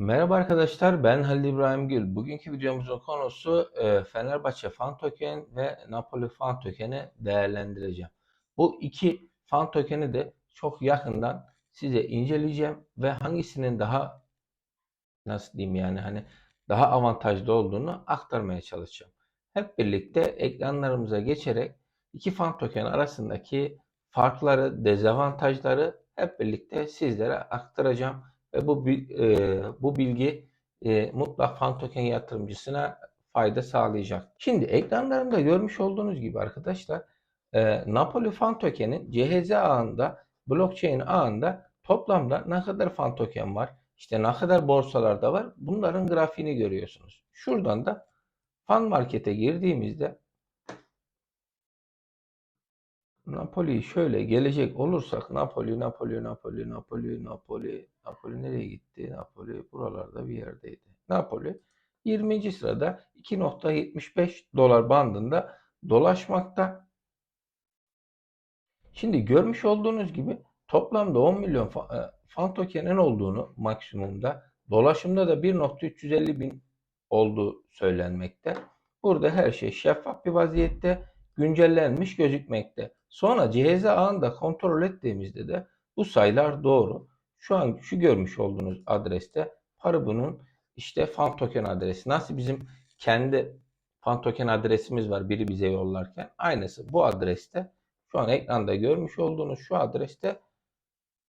Merhaba arkadaşlar, ben Halil İbrahim Gül. Bugünkü videomuzun konusu e, Fenerbahçe fan token ve Napoli fan tokeni değerlendireceğim. Bu iki fan tokeni de çok yakından size inceleyeceğim ve hangisinin daha nasıl diyeyim yani hani daha avantajlı olduğunu aktarmaya çalışacağım. Hep birlikte ekranlarımıza geçerek iki fan token arasındaki farkları, dezavantajları hep birlikte sizlere aktaracağım ve bu e, bu bilgi e, mutlak fan token yatırımcısına fayda sağlayacak. Şimdi ekranlarımda görmüş olduğunuz gibi arkadaşlar e, Napoli fan token'in CHZ ağında blockchain ağında toplamda ne kadar fan token var? İşte ne kadar borsalarda var? Bunların grafiğini görüyorsunuz. Şuradan da fan markete girdiğimizde Napoli'yi şöyle gelecek olursak Napoli, Napoli, Napoli, Napoli, Napoli, Napoli nereye gitti? Napoli buralarda bir yerdeydi. Napoli 20. sırada 2.75 dolar bandında dolaşmakta. Şimdi görmüş olduğunuz gibi toplamda 10 milyon e, fan tokenin olduğunu maksimumda dolaşımda da 1.350 bin olduğu söylenmekte. Burada her şey şeffaf bir vaziyette güncellenmiş gözükmekte. Sonra cihaz ağında kontrol ettiğimizde de bu sayılar doğru. Şu an şu görmüş olduğunuz adreste Paribu'nun işte fan token adresi. Nasıl bizim kendi fan token adresimiz var biri bize yollarken. Aynısı bu adreste şu an ekranda görmüş olduğunuz şu adreste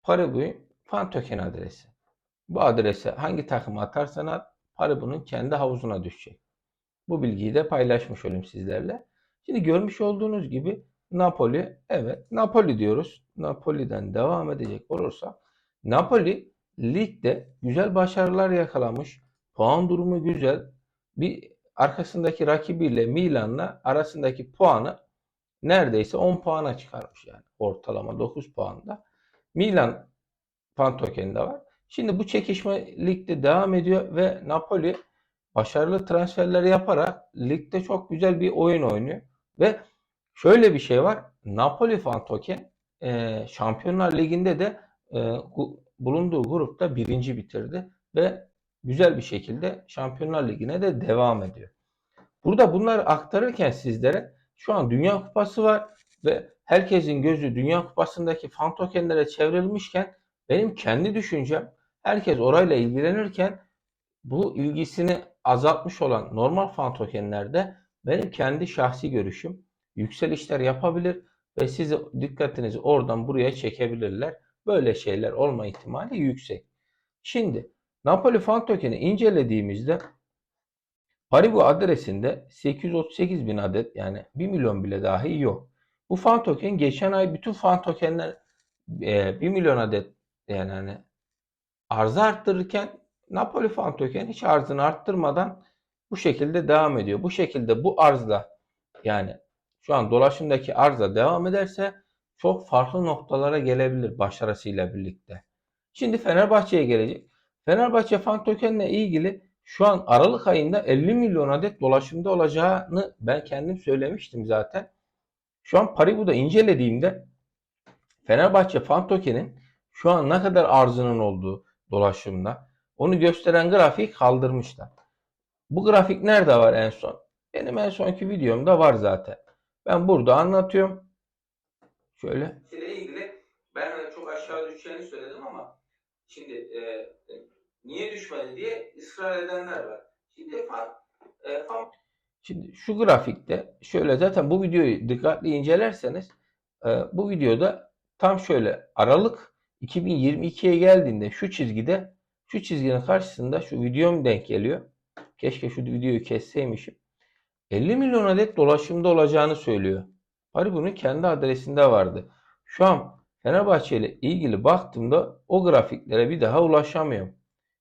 Paribu'nun fan token adresi. Bu adrese hangi takımı atarsan at Paribu'nun kendi havuzuna düşecek. Bu bilgiyi de paylaşmış olayım sizlerle. Şimdi görmüş olduğunuz gibi Napoli, evet Napoli diyoruz. Napoli'den devam edecek olursa Napoli ligde güzel başarılar yakalamış. Puan durumu güzel. Bir arkasındaki rakibiyle Milan'la arasındaki puanı neredeyse 10 puana çıkarmış yani. Ortalama 9 puanda. Milan Pantoken'de var. Şimdi bu çekişme ligde devam ediyor ve Napoli başarılı transferler yaparak ligde çok güzel bir oyun oynuyor. Ve şöyle bir şey var. Napoli fan token e, Şampiyonlar Ligi'nde de e, bulunduğu grupta birinci bitirdi ve güzel bir şekilde Şampiyonlar Ligi'ne de devam ediyor. Burada bunları aktarırken sizlere şu an Dünya Kupası var ve herkesin gözü Dünya Kupası'ndaki fan tokenlere çevrilmişken benim kendi düşüncem herkes orayla ilgilenirken bu ilgisini azaltmış olan normal fan tokenlerde benim kendi şahsi görüşüm yükselişler yapabilir ve sizi dikkatinizi oradan buraya çekebilirler. Böyle şeyler olma ihtimali yüksek. Şimdi Napoli fan tokeni incelediğimizde Paribu adresinde 838 bin adet yani 1 milyon bile dahi yok. Bu fan token geçen ay bütün fan tokenler e, 1 milyon adet yani hani arzı arttırırken Napoli fan token hiç arzını arttırmadan bu şekilde devam ediyor. Bu şekilde bu arzla yani şu an dolaşımdaki arzla devam ederse çok farklı noktalara gelebilir başarısıyla birlikte. Şimdi Fenerbahçe'ye gelecek. Fenerbahçe fan tokenle ilgili şu an Aralık ayında 50 milyon adet dolaşımda olacağını ben kendim söylemiştim zaten. Şu an Paribu'da incelediğimde Fenerbahçe fan tokenin şu an ne kadar arzının olduğu dolaşımda onu gösteren grafiği kaldırmışlar. Bu grafik nerede var en son? Benim en sonki videomda var zaten. Ben burada anlatıyorum. Şöyle. ile ilgili ben hani çok aşağı düşeceğini söyledim ama şimdi e, niye düşmedi diye ısrar edenler var. Şimdi fan, e, fan Şimdi şu grafikte şöyle zaten bu videoyu dikkatli incelerseniz e, bu videoda tam şöyle Aralık 2022'ye geldiğinde şu çizgide şu çizginin karşısında şu videom denk geliyor. Keşke şu videoyu kesseymişim. 50 milyon adet dolaşımda olacağını söylüyor. Paribu'nun kendi adresinde vardı. Şu an Fenerbahçe ile ilgili baktığımda o grafiklere bir daha ulaşamıyorum.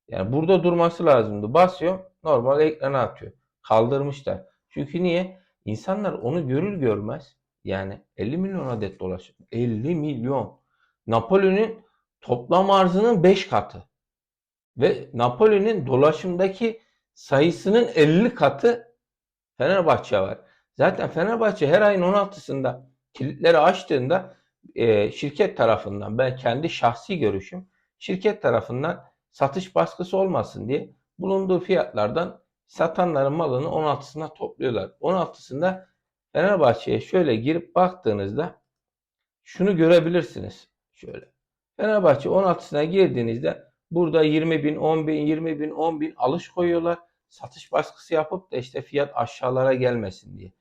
Yani burada durması lazımdı. Basıyorum normal ekrana atıyor. Kaldırmışlar. Çünkü niye? İnsanlar onu görür görmez yani 50 milyon adet dolaşım. 50 milyon. Napoli'nin toplam arzının 5 katı. Ve Napoli'nin dolaşımdaki sayısının 50 katı Fenerbahçe var. Zaten Fenerbahçe her ayın 16'sında kilitleri açtığında e, şirket tarafından ben kendi şahsi görüşüm şirket tarafından satış baskısı olmasın diye bulunduğu fiyatlardan satanların malını 16'sına topluyorlar. 16'sında Fenerbahçe'ye şöyle girip baktığınızda şunu görebilirsiniz. Şöyle. Fenerbahçe 16'sına girdiğinizde burada 20 bin, 10 bin, 20 bin, 10 bin alış koyuyorlar. Satış baskısı yapıp da işte fiyat aşağılara gelmesin diye.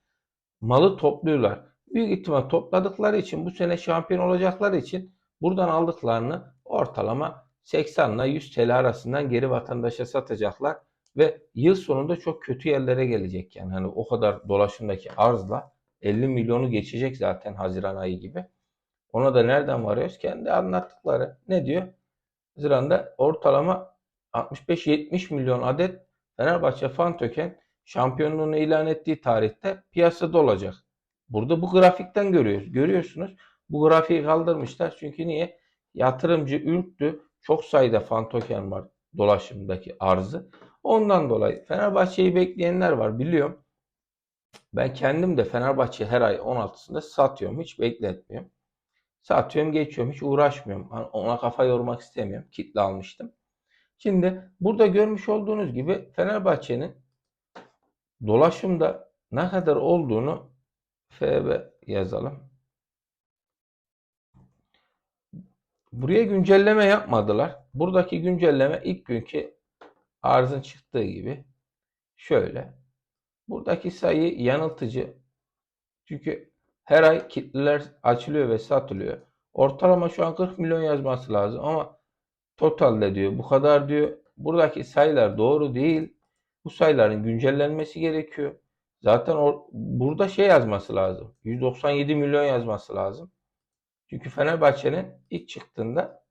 Malı topluyorlar. Büyük ihtimal topladıkları için bu sene şampiyon olacakları için buradan aldıklarını ortalama 80 ile 100 TL arasından geri vatandaşa satacaklar ve yıl sonunda çok kötü yerlere gelecek yani hani o kadar dolaşımdaki arzla 50 milyonu geçecek zaten Haziran ayı gibi. Ona da nereden varıyoruz? Kendi anlattıkları. Ne diyor? Haziran'da ortalama 65-70 milyon adet Fenerbahçe fan token şampiyonluğunu ilan ettiği tarihte piyasada olacak. Burada bu grafikten görüyoruz. Görüyorsunuz. Bu grafiği kaldırmışlar. Çünkü niye? Yatırımcı ürktü. Çok sayıda fan token var dolaşımdaki arzı. Ondan dolayı Fenerbahçe'yi bekleyenler var biliyorum. Ben kendim de Fenerbahçe her ay 16'sında satıyorum. Hiç bekletmiyorum. Satıyorum geçiyorum. Hiç uğraşmıyorum. Hani Ona kafa yormak istemiyorum. Kitle almıştım. Şimdi burada görmüş olduğunuz gibi Fenerbahçe'nin dolaşımda ne kadar olduğunu FB yazalım. Buraya güncelleme yapmadılar. Buradaki güncelleme ilk günkü arzın çıktığı gibi şöyle. Buradaki sayı yanıltıcı. Çünkü her ay kitleler açılıyor ve satılıyor. Ortalama şu an 40 milyon yazması lazım ama totalde diyor bu kadar diyor. Buradaki sayılar doğru değil. Bu sayıların güncellenmesi gerekiyor. Zaten or- burada şey yazması lazım. 197 milyon yazması lazım. Çünkü Fenerbahçe'nin ilk çıktığında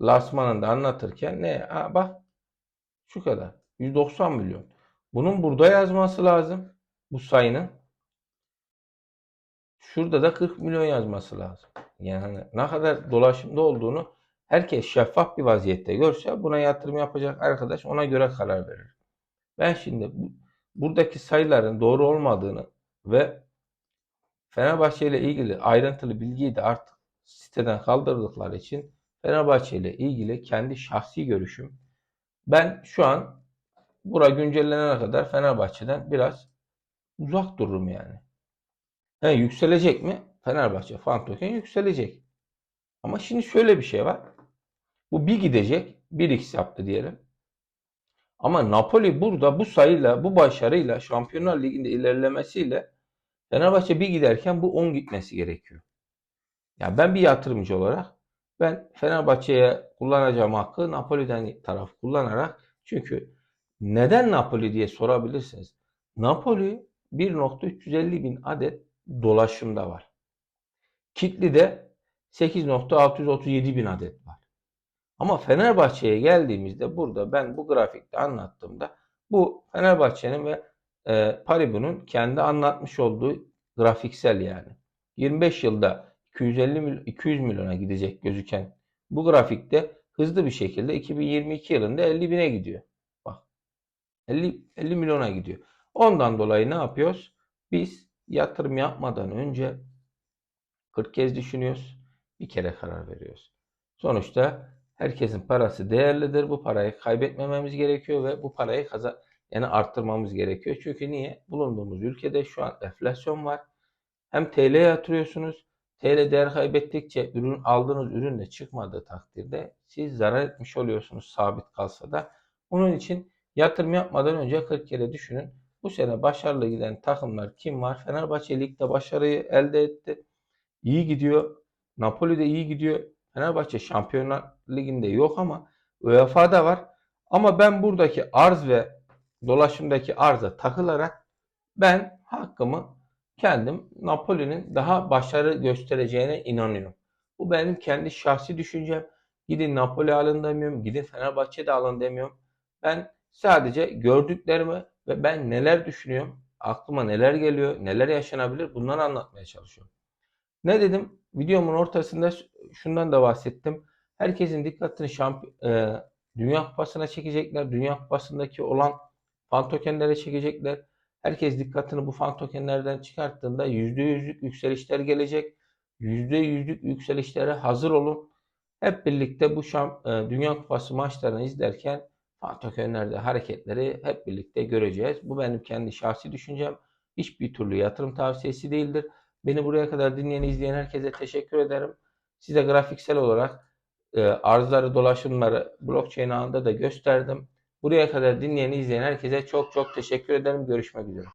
Lasman'ında anlatırken ne? Ha, bak şu kadar. 190 milyon. Bunun burada yazması lazım. Bu sayının. Şurada da 40 milyon yazması lazım. Yani ne kadar dolaşımda olduğunu herkes şeffaf bir vaziyette görse buna yatırım yapacak arkadaş ona göre karar verir. Ben şimdi bu, buradaki sayıların doğru olmadığını ve Fenerbahçe ile ilgili ayrıntılı bilgiyi de artık siteden kaldırdıkları için Fenerbahçe ile ilgili kendi şahsi görüşüm. Ben şu an bura güncellenene kadar Fenerbahçe'den biraz uzak dururum yani. He, yükselecek mi? Fenerbahçe fan token yükselecek. Ama şimdi şöyle bir şey var. Bu bir gidecek. 1x yaptı diyelim. Ama Napoli burada bu sayıyla, bu başarıyla Şampiyonlar Ligi'nde ilerlemesiyle Fenerbahçe bir giderken bu 10 gitmesi gerekiyor. Ya ben bir yatırımcı olarak ben Fenerbahçe'ye kullanacağım hakkı Napoli'den taraf kullanarak çünkü neden Napoli diye sorabilirsiniz. Napoli 1.350 bin adet dolaşımda var. Kitli'de 8.637 bin adet var. Ama Fenerbahçe'ye geldiğimizde burada ben bu grafikte anlattığımda bu Fenerbahçe'nin ve e, Paribu'nun kendi anlatmış olduğu grafiksel yani. 25 yılda 250 mil, 200 milyona gidecek gözüken bu grafikte hızlı bir şekilde 2022 yılında 50 bine gidiyor. Bak 50, 50 milyona gidiyor. Ondan dolayı ne yapıyoruz? Biz yatırım yapmadan önce 40 kez düşünüyoruz. Bir kere karar veriyoruz. Sonuçta herkesin parası değerlidir. Bu parayı kaybetmememiz gerekiyor ve bu parayı kazan yani arttırmamız gerekiyor. Çünkü niye? Bulunduğumuz ülkede şu an enflasyon var. Hem TL'ye yatırıyorsunuz. TL değer kaybettikçe ürün aldığınız ürün de çıkmadığı takdirde siz zarar etmiş oluyorsunuz sabit kalsa da. Bunun için yatırım yapmadan önce 40 kere düşünün. Bu sene başarılı giden takımlar kim var? Fenerbahçe Lig'de başarıyı elde etti. İyi gidiyor. Napoli de iyi gidiyor. Fenerbahçe Şampiyonlar Ligi'nde yok ama UEFA'da var. Ama ben buradaki arz ve dolaşımdaki arza takılarak ben hakkımı kendim Napoli'nin daha başarı göstereceğine inanıyorum. Bu benim kendi şahsi düşüncem. Gidin Napoli alın demiyorum. Gidin Fenerbahçe'de alın demiyorum. Ben sadece gördüklerimi ve ben neler düşünüyorum, aklıma neler geliyor, neler yaşanabilir bunları anlatmaya çalışıyorum. Ne dedim? Videomun ortasında şundan da bahsettim. Herkesin dikkatini şamp e, Dünya Kupası'na çekecekler. Dünya Kupası'ndaki olan fan tokenlere çekecekler. Herkes dikkatini bu fan tokenlerden çıkarttığında %100'lük yükselişler gelecek. %100'lük yükselişlere hazır olun. Hep birlikte bu şam, e, Dünya Kupası maçlarını izlerken Fantokenlerde hareketleri hep birlikte göreceğiz. Bu benim kendi şahsi düşüncem. Hiçbir türlü yatırım tavsiyesi değildir. Beni buraya kadar dinleyen, izleyen herkese teşekkür ederim. Size grafiksel olarak e, arzları, dolaşımları blockchain ağında da gösterdim. Buraya kadar dinleyen, izleyen herkese çok çok teşekkür ederim. Görüşmek üzere.